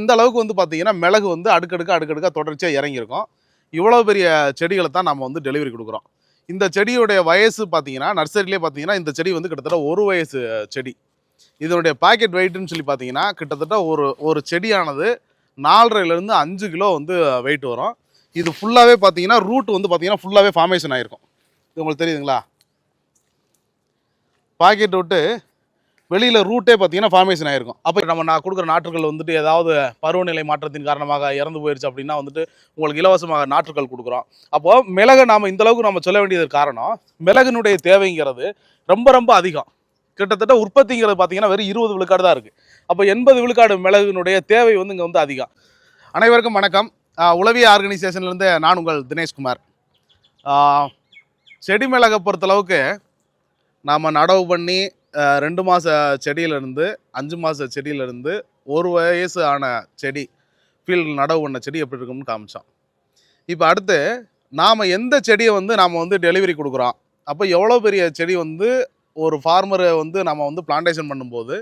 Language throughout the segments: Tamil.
இந்த அளவுக்கு வந்து பார்த்தீங்கன்னா மிளகு வந்து அடுக்கடுக்கா அடுக்கடுக்கா தொடர்ச்சியாக இறங்கியிருக்கும். இவ்வளோ பெரிய செடிகளை தான் நம்ம வந்து டெலிவரி கொடுக்குறோம். இந்த செடியுடைய வயசு பார்த்தீங்கன்னா நர்சரியிலே பார்த்தீங்கன்னா இந்த செடி வந்து கிட்டத்தட்ட ஒரு வயசு செடி. இதனுடைய பாக்கெட் வெயிட்டுன்னு சொல்லி பார்த்தீங்கன்னா கிட்டத்தட்ட ஒரு ஒரு செடியானது நாலரைலேருந்து அஞ்சு கிலோ வந்து வெயிட் வரும். இது ஃபுல்லாகவே பார்த்தீங்கன்னா ரூட் வந்து பார்த்தீங்கன்னா ஃபுல்லாகவே ஃபார்மேஷன் ஆகிருக்கும் இது உங்களுக்கு தெரியுதுங்களா? பாக்கெட் விட்டு வெளியில் ரூட்டே பார்த்தீங்கன்னா ஃபார்மேஷன் ஆகிருக்கும் அப்போ நம்ம நான் கொடுக்குற நாற்றுகள் வந்துட்டு ஏதாவது பருவநிலை மாற்றத்தின் காரணமாக இறந்து போயிடுச்சு அப்படின்னா வந்துட்டு உங்களுக்கு இலவசமாக நாற்றுகள் கொடுக்குறோம். அப்போது மிளகை நாம் இந்தளவுக்கு நம்ம சொல்ல வேண்டியது காரணம்? மிளகினுடைய தேவைங்கிறது ரொம்ப ரொம்ப அதிகம். கிட்டத்தட்ட உற்பத்திங்கிறது பார்த்தீங்கன்னா வெறும் இருபது விழுக்காடு தான் இருக்குது அப்போ எண்பது விழுக்காடு மிளகுனுடைய தேவை வந்து இங்கே வந்து அதிகம். அனைவருக்கும் வணக்கம். உளவிய ஆர்கனைசேஷன்லேருந்து நான் உங்கள் தினேஷ்குமார். செடி மிளகை பொறுத்தளவுக்கு நாம் நடவு பண்ணி ரெண்டு மாத செடியிலேருந்து அஞ்சு மாத செடியிலேருந்து ஒரு வயசு ஆன செடி ஃபீல்டில் நடவு பண்ண செடி எப்படி இருக்கும்னு காமிச்சோம் இப்போ அடுத்து நாம் எந்த செடியை வந்து நாம் வந்து டெலிவரி கொடுக்குறோம்? அப்போ எவ்வளோ பெரிய செடி வந்து ஒரு ஃபார்மரை வந்து நம்ம வந்து பிளான்டேஷன் பண்ணும்போது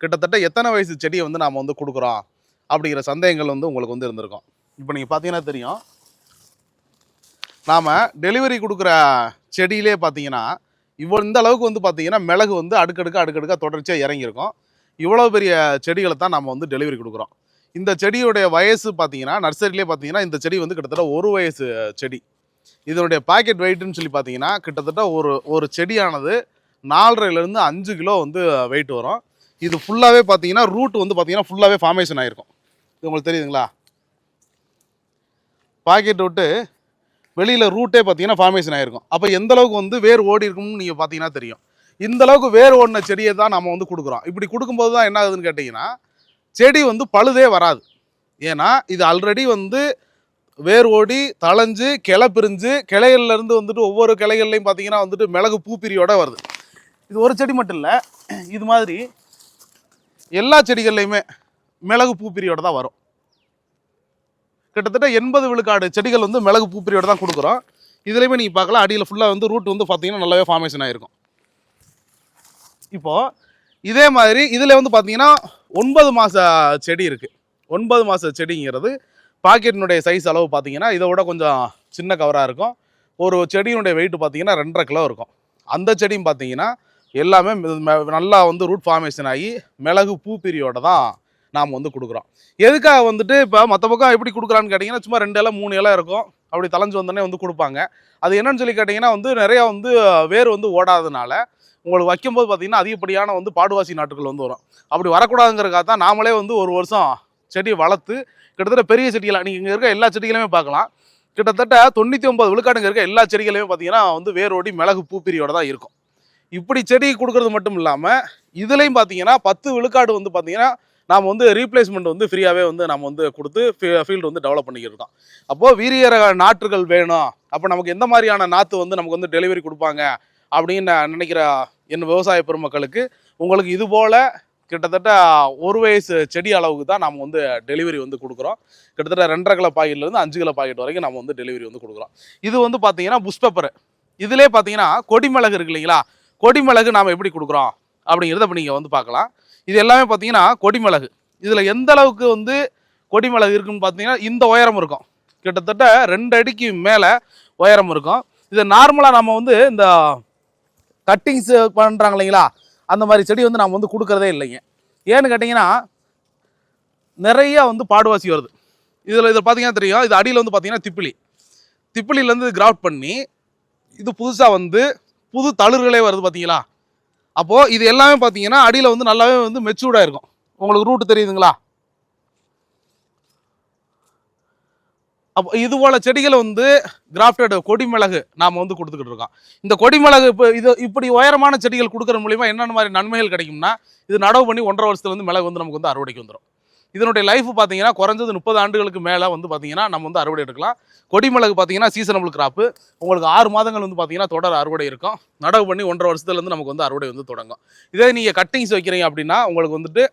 கிட்டத்தட்ட எத்தனை வயசு செடியை வந்து நாம் வந்து கொடுக்குறோம்? அப்படிங்கிற சந்தேகங்கள் வந்து உங்களுக்கு வந்து இருந்திருக்கும். இப்போ நீங்கள் பார்த்தீங்கன்னா தெரியும். நாம் டெலிவரி கொடுக்குற செடியிலே பார்த்தீங்கன்னா இவ்வளோ இந்த அளவுக்கு வந்து பார்த்தீங்கன்னா மிளகு வந்து அடுக்கடுக்க அடுக்கடுக்கா தொடர்ச்சியாக இறங்கியிருக்கும். இவ்வளோ பெரிய செடிகளை தான் நம்ம வந்து டெலிவரி கொடுக்குறோம். இந்த செடியுடைய வயசு பார்த்தீங்கன்னா நர்சரியிலே பார்த்தீங்கன்னா இந்த செடி வந்து கிட்டத்தட்ட ஒரு வயசு செடி. இதனுடைய பாக்கெட் வெயிட்னு சொல்லி பார்த்தீங்கன்னா கிட்டத்தட்ட ஒரு ஒரு செடியானது நாலரைலேருந்து அஞ்சு கிலோ வந்து வெயிட் வரும். இது ஃபுல்லாகவே பார்த்தீங்கன்னா ரூட் வந்து பார்த்தீங்கன்னா ஃபுல்லாகவே ஃபார்மேஷன் ஆகிருக்கும் இது உங்களுக்கு தெரியுதுங்களா? பாக்கெட் விட்டு வெளியில் ரூட்டே பார்த்தீங்கன்னா ஃபார்மேஷன் ஆகிருக்கும் அப்போ எந்த அளவுக்கு வந்து வேர் ஓடி இருக்கும்னு நீங்கள் பார்த்தீங்கன்னா தெரியும். இந்த அளவுக்கு வேர் ஓடின செடியை தான் நம்ம வந்து கொடுக்குறோம். இப்படி கொடுக்கும்போது தான் என்ன ஆகுதுன்னு கேட்டிங்கன்னா செடி வந்து பழுதே வராது. ஏன்னா இது ஆல்ரெடி வந்து வேர் ஓடி தளைஞ்சு கிளை பிரிஞ்சு கிளைகள்லேருந்து வந்துட்டு ஒவ்வொரு கிளைகள்லையும் பார்த்தீங்கன்னா வந்துட்டு மிளகு பூப்பிரியோட வருது. இது ஒரு செடி மட்டும் இல்லை இது மாதிரி எல்லா செடிகள்லையுமே மிளகு பூப்பிரியோட தான் வரும். கிட்டத்தட்ட எண்பது விழுக்காடு செடிகள் வந்து மிளகு பூப்பிரியோட தான் கொடுக்குறோம். இதுலேயுமே நீங்கள் பார்க்கலாம். அடியில் ஃபுல்லாக வந்து ரூட் வந்து பார்த்தீங்கன்னா நல்லாவே ஃபார்மேஷன் ஆகிருக்கும் இப்போது இதே மாதிரி இதில் வந்து பார்த்தீங்கன்னா ஒன்பது மாத செடி இருக்குது ஒன்பது மாத செடிங்கிறது பாக்கெட்டினுடைய சைஸ் அளவு பார்த்தீங்கன்னா இதை விட கொஞ்சம் சின்ன கவராக இருக்கும். ஒரு செடியினுடைய வெயிட் பார்த்தீங்கன்னா ரெண்டரை கிலோ இருக்கும். அந்த செடியும் பார்த்தீங்கன்னா எல்லாமே நல்லா வந்து ரூட் ஃபார்மேஷன் ஆகி மிளகு பூ பிரியோட தான் நாம் வந்து கொடுக்குறோம். எதுக்காக வந்துட்டு இப்போ மற்ற பக்கம் எப்படி கொடுக்குறான்னு கேட்டிங்கன்னா சும்மா ரெண்டு இலை மூணு இலை இருக்கும். அப்படி தலைஞ்சு வந்தோடனே வந்து கொடுப்பாங்க. அது என்னன்னு சொல்லி கேட்டிங்கன்னா வந்து நிறையா வந்து வேர் வந்து ஓடாதனால உங்களுக்கு வைக்கும்போது பார்த்தீங்கன்னா அதிகப்படியான வந்து பாடுவாசி நாட்டுகள் வந்து வரும். அப்படி வரக்கூடாதுங்கிறக்காக தான் நாமளே வந்து ஒரு வருஷம் செடி வளர்த்து கிட்டத்தட்ட பெரிய செடிகளாக நீங்கள் இங்கே இருக்க எல்லா செடிகளையுமே பார்க்கலாம். கிட்டத்தட்ட தொண்ணூற்றி ஒம்பது விழுக்காடுங்க இருக்க எல்லா செடிகளையுமே பார்த்தீங்கன்னா வந்து வேரோடி மிளகு பூப்பிரியோட தான் இருக்கும். இப்படி செடி கொடுக்கறது மட்டும் இல்லாமல் இதுலேயும் பார்த்தீங்கன்னா பத்து விழுக்காடு வந்து பார்த்தீங்கன்னா நாம் வந்து ரீப்ளேஸ்மெண்ட் வந்து ஃப்ரீயாகவே வந்து நம்ம வந்து கொடுத்து ஃபீல்டு வந்து டெவலப் பண்ணிக்கிட்டு இருக்கோம் அப்போது வீரிய நாற்றுகள் வேணும். அப்போ நமக்கு எந்த மாதிரியான நாற்று வந்து நமக்கு வந்து டெலிவரி கொடுப்பாங்க அப்படின்னு நான் நினைக்கிற என் விவசாய பெருமக்களுக்கு உங்களுக்கு இது போல் கிட்டத்தட்ட ஒரு வயசு செடி அளவுக்கு தான் நம்ம வந்து டெலிவரி வந்து கொடுக்குறோம். கிட்டத்தட்ட ரெண்டரை கிலோ பாக்கெட்லேருந்து அஞ்சு கிலோ பாக்கெட் வரைக்கும் நம்ம வந்து டெலிவரி வந்து கொடுக்குறோம். இது வந்து பார்த்தீங்கன்னா புஷ் பேப்பர் இதிலே பார்த்தீங்கன்னா கொடிமிளகு இருக்கு இல்லைங்களா? கொடிமிளகு நாம் எப்படி கொடுக்குறோம்? அப்படிங்கிறத இப்போ நீங்கள் வந்து பார்க்கலாம். இது எல்லாமே பார்த்தீங்கன்னா கொடிமிளகு. இதில் எந்த அளவுக்கு வந்து கொடிமிளகு இருக்குன்னு பார்த்தீங்கன்னா இந்த உயரம் இருக்கும். கிட்டத்தட்ட ரெண்டு அடிக்கு மேலே உயரம் இருக்கும். இது நார்மலாக நம்ம வந்து இந்த கட்டிங்ஸ் பண்ணுறாங்க இல்லைங்களா? அந்த மாதிரி செடி வந்து நம்ம வந்து கொடுக்குறதே இல்லைங்க. ஏன்னு கேட்டிங்கன்னா நிறைய வந்து பாடுவாசி வருது. இதில் இதில் பார்த்தீங்கன்னா தெரியும். இது அடியில் வந்து பார்த்தீங்கன்னா திப்பிலி. திப்பிலிலேருந்து கிராஃப்ட் பண்ணி இது புதுசாக வந்து புது தளிர்களே வருது பார்த்தீங்களா? அப்போது இது எல்லாமே பார்த்தீங்கன்னா அடியில் வந்து நல்லாவே வந்து மெச்சூர்டாக இருக்கும் உங்களுக்கு ரூட் தெரியுதுங்களா? அப்போ இது போல் செடிகளை வந்து கிராஃப்டட் கொடிமிளகு நாம் வந்து கொடுத்துக்கிட்டு இருக்கோம். இந்த கொடிமிளகு இப்போ இது இப்படி உயரமான செடிகள் கொடுக்குற மூலிமா என்னென்ன மாதிரி நன்மைகள் கிடைக்கும்னா இது நடவு பண்ணி ஒன்றரை வருஷத்துல வந்து மிளகு வந்து நமக்கு வந்து அறுவடைக்கு வந்துடும் இதனுடைய லைஃப் பார்த்தீங்கன்னா குறைஞ்சது முப்பது ஆண்டுகளுக்கு மேலே வந்து பார்த்தீங்கன்னா நம்ம வந்து அறுவடை எடுக்கலாம். கொடிமிளகு பார்த்தீங்கன்னா சீசனபிள் கிராப்பு உங்களுக்கு ஆறு மாதங்கள் வந்து பார்த்தீங்கன்னா தொடர் அறுவடை இருக்கும். நடவு பண்ணி ஒன்றரை வருஷத்துலேருந்து நமக்கு வந்து அறுவடை வந்து தொடங்கும். இதே நீங்கள் கட்டிங்ஸ் வைக்கிறீங்க அப்படின்னா உங்களுக்கு வந்துட்டு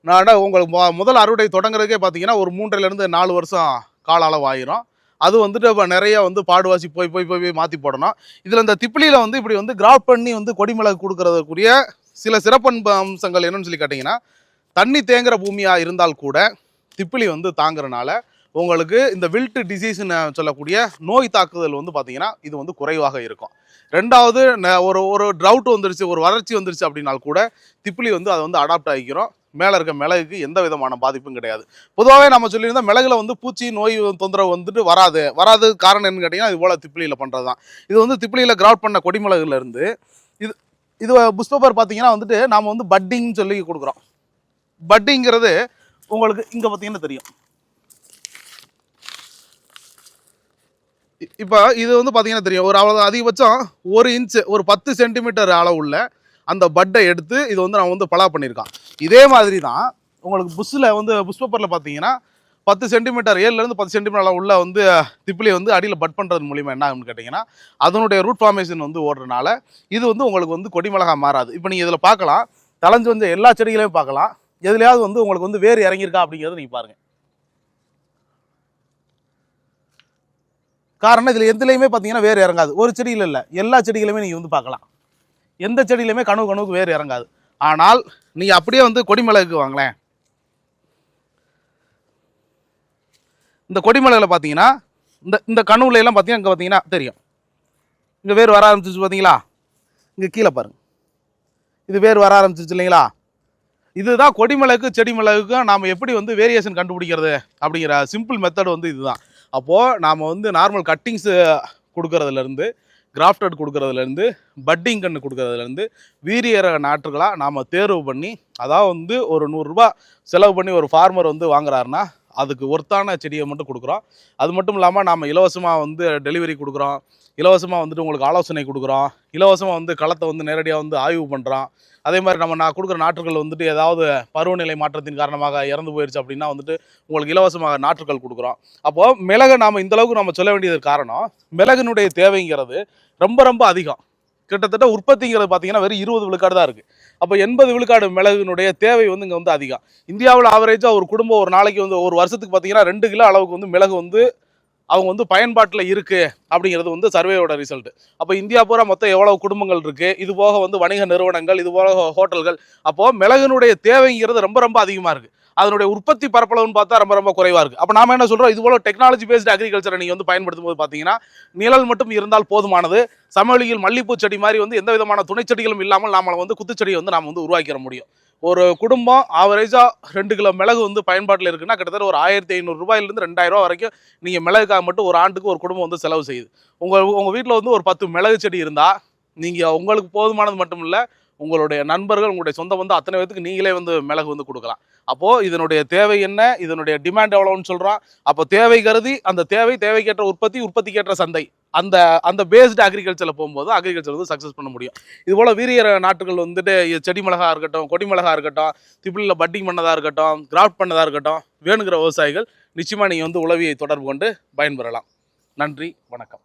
நான் உங்களுக்கு மொ- முதல் அறுவடை தொடங்குறதுக்கே பார்த்தீங்கன்னா ஒரு மூன்றிலேருந்து நாலு வருஷம் கால அளவு ஆயிரும். அது வந்துட்டு இப்போ நிறைய வந்து பாடுவாசி போய் போய் போய் போய் மாற்றி போடணும். இதில் இந்த திப்பிலியில் வந்து இப்படி வந்து கிராப் பண்ணி வந்து கொடிமிளகு கொடுக்குறதுக்குரிய சில சிறப்பன்பு அம்சங்கள் என்னன்னு சொல்லி கேட்டிங்கன்னா தண்ணி தேங்குற பூமியாக இருந்தால் கூட திப்பிலி வந்து தாங்குறனால உங்களுக்கு இந்த வில்ட் டிசீஸ்னு சொல்லக்கூடிய நோய் தாக்குதல் வந்து பார்த்தீங்கன்னா இது வந்து குறைவாக இருக்கும். ரெண்டாவது ந- ஒரு ஒரு ட்ரவுட் வந்துருச்சு ஒரு வறட்சி வந்துருச்சு அப்படின்னால் கூட திப்பிலி வந்து அதை வந்து அடாப்ட் ஆகிக்கிறோம். மேலே இருக்க மிளகுக்கு எந்த விதமான பாதிப்பும் கிடையாது. பொதுவாகவே நம்ம சொல்லியிருந்தோம் மிளகுல வந்து பூச்சி நோய் தொந்தரவு வந்துட்டு வராது. வராது காரணம் என்னன்னு கேட்டிங்கன்னா இது போல் திப்பிலியில் பண்ணுறது தான் இது வந்து திப்பிலியில் கிராட் பண்ண கொடிமிளகுலேருந்து இது இது புஷ் பேப்பர் பார்த்தீங்கன்னா வந்துட்டு நாம் வந்து பட்டிங்னு சொல்லி கொடுக்குறோம். பட்டிங்கிறது உங்களுக்கு இங்கே பார்த்தீங்கன்னா தெரியும். இப்போ இது வந்து பார்த்தீங்கன்னா தெரியும். ஒரு அவ்வளோ அதிகபட்சம் ஒரு இன்ச்சு ஒரு பத்து சென்டிமீட்டர் அளவுள்ள அந்த பட்டை எடுத்து இது வந்து நான் வந்து பலா பண்ணியிருக்கான். இதே மாதிரி தான் உங்களுக்கு புஷ்ஷில் வந்து புஷ் பேப்பரில் பார்த்தீங்கன்னா பத்து சென்டிமீட்டர் ஏழுலேருந்து பத்து சென்டிமீட்டர் அளவு உள்ள வந்து திப்பிலி வந்து அடியில் பட் பண்ணுறது மூலிமா என்ன ஆகும்னு கேட்டிங்கன்னா அதனுடைய ரூட் ஃபார்மேஷன் வந்து ஓடுறதுனால இது வந்து உங்களுக்கு வந்து கொடிமிளகா மாறாது. இப்போ நீங்கள் இதில் பார்க்கலாம் தளைஞ்சு வந்து எல்லா செடிகளையும் பார்க்கலாம் எதுலையாவது வந்து உங்களுக்கு வந்து வேர் இறங்கியிருக்கா அப்படிங்கிறத நீங்கள் பாருங்கள் காரணம் இதில் எதுலையுமே பார்த்தீங்கன்னா வேர் இறங்காது. ஒரு செடியில் இல்லை. எல்லா செடிகளுமே நீங்கள் வந்து பார்க்கலாம். எந்த செடியிலுமே கனவு கனவுக்கு வேர் இறங்காது. ஆனால் நீங்கள் அப்படியே வந்து கொடிமிளகுக்கு வாங்களேன். இந்த கொடிமிளகில் பார்த்தீங்கன்னா இந்த இந்த கனவுல எல்லாம் பார்த்தீங்கன்னா இங்கே பார்த்தீங்கன்னா தெரியும். இங்கே வேர் வர ஆரம்பிச்சிச்சு பார்த்தீங்களா இங்கே கீழே பாருங்கள் இது வேர் வர ஆரம்பிச்சிச்சு இல்லைங்களா? இதுதான் கொடிமிளகு செடி மிளகுக்கும் நாம் எப்படி வந்து வேரியேஷன் கண்டுபிடிக்கிறது அப்படிங்கிற சிம்பிள் மெத்தட் வந்து இதுதான். அப்போது நாம் வந்து நார்மல் கட்டிங்ஸு கொடுக்கறதுலேருந்து கிராஃப்டட் கொடுக்கறதுலேருந்து பட்டிங் கன்று கொடுக்கறதுலேருந்து வீரியர நாற்றுகளாக நாம் தேர்வு பண்ணி அதாவது வந்து ஒரு நூறுரூபா செலவு பண்ணி ஒரு ஃபார்மர் வந்து வாங்குறாருன்னா அதுக்கு ஒர்த்தான செடியை மட்டும் கொடுக்குறோம். அது மட்டும் இல்லாமல் நாம் இலவசமாக வந்து டெலிவரி கொடுக்குறோம். இலவசமாக வந்துட்டு உங்களுக்கு ஆலோசனை கொடுக்குறோம். இலவசமாக வந்து களத்தை வந்து நேரடியாக வந்து ஆய்வு பண்ணுறோம் அதே மாதிரி நம்ம நான் கொடுக்குற நாற்றுகள் வந்துட்டு ஏதாவது பருவநிலை மாற்றத்தின் காரணமாக இறந்து போயிடுச்சு அப்படின்னா வந்துட்டு உங்களுக்கு இலவசமாக நாற்றுகள் கொடுக்குறோம். அப்போது மிளகை நாம் இந்தளவுக்கு நம்ம சொல்ல வேண்டியது காரணம் மிளகுனுடைய தேவைங்கிறது ரொம்ப ரொம்ப அதிகம். கிட்டத்தட்ட உற்பத்திங்கிறது பார்த்தீங்கன்னா வெறும் இருபது விழுக்காடு தான் இருக்குது அப்போ எண்பது விழுக்காடு மிளகுனுடைய தேவை வந்து இங்கே வந்து அதிகம். இந்தியாவில் ஆவரேஜாக ஒரு குடும்பம் ஒரு நாளைக்கு வந்து ஒரு வருஷத்துக்கு பார்த்தீங்கன்னா ரெண்டு கிலோ அளவுக்கு வந்து மிளகு வந்து அவங்க வந்து பயன்பாட்டில் இருக்குது அப்படிங்கிறது வந்து சர்வேயோட ரிசல்ட் அப்போ இந்தியா பூரா மொத்தம் எவ்வளோ குடும்பங்கள் இருக்குது இது போக வந்து வணிக நிறுவனங்கள் இது போக ஹோட்டல்கள். அப்போது மிளகுனுடைய தேவைங்கிறது ரொம்ப ரொம்ப அதிகமாக இருக்குது அதனுடைய உற்பத்தி பரப்பளவுன்னு பார்த்தா ரொம்ப ரொம்ப குறைவாக இருக்குது அப்போ நாம என்ன சொல்கிறோம் இது போல டெக்னாலஜி பேஸ்டு அக்ரிகல்ச்சரை நீங்கள் வந்து பயன்படுத்தும் போது பார்த்தீங்கன்னா நிழல் மட்டும் இருந்தால் போதுமானது. சமவெளியில் மல்லிப்பூ செடி மாதிரி வந்து எந்த விதமான துணை செடிகளும் இல்லாமல் நாமளை வந்து குத்துச்செடியை வந்து நாம் வந்து உருவாக்கிற முடியும். ஒரு குடும்பம் ஆவரேஜாக ரெண்டு கிலோ மிளகு வந்து பயன்பாட்டில் இருக்குன்னா கிட்டத்தட்ட ஒரு ஆயிரத்தி ஐநூறு ரூபாயிலிருந்து வரைக்கும் நீங்கள் மிளகுக்காக மட்டும் ஒரு ஆண்டுக்கு ஒரு குடும்பம் வந்து செலவு செய்யுது. உங்கள் உங்கள் வீட்டில் வந்து ஒரு பத்து மிளகு செடி இருந்தால் நீங்கள் உங்களுக்கு போதுமானது மட்டும் இல்லை உங்களுடைய நண்பர்கள் உங்களுடைய சொந்த வந்து அத்தனை பேத்துக்கு நீங்களே வந்து மிளகு வந்து கொடுக்கலாம். அப்போது இதனுடைய தேவை என்ன? இதனுடைய டிமாண்ட் எவ்வளோன்னு சொல்கிறோம் அப்போ தேவை கருதி அந்த தேவை தேவைக்கேற்ற உற்பத்தி உற்பத்திக்கேற்ற சந்தை. அந்த அந்த பேஸ்டு அக்ரிகல்ச்சரில் போகும்போது அக்ரிகல்ச்சர் வந்து சக்ஸஸ் பண்ண முடியும். இது போல் வீரியர நாட்டுகள் வந்துட்டு செடி மிளகா இருக்கட்டும் கொடி மிளகா இருக்கட்டும் திப்பிலில் பட்டிங் பண்ணதாக இருக்கட்டும் கிராஃப்ட் பண்ணதாக இருக்கட்டும் வேணுங்கிற விவசாயிகள் நிச்சயமாக நீங்கள் வந்து உளவியை தொடர்பு கொண்டு பயன்பெறலாம். நன்றி வணக்கம்.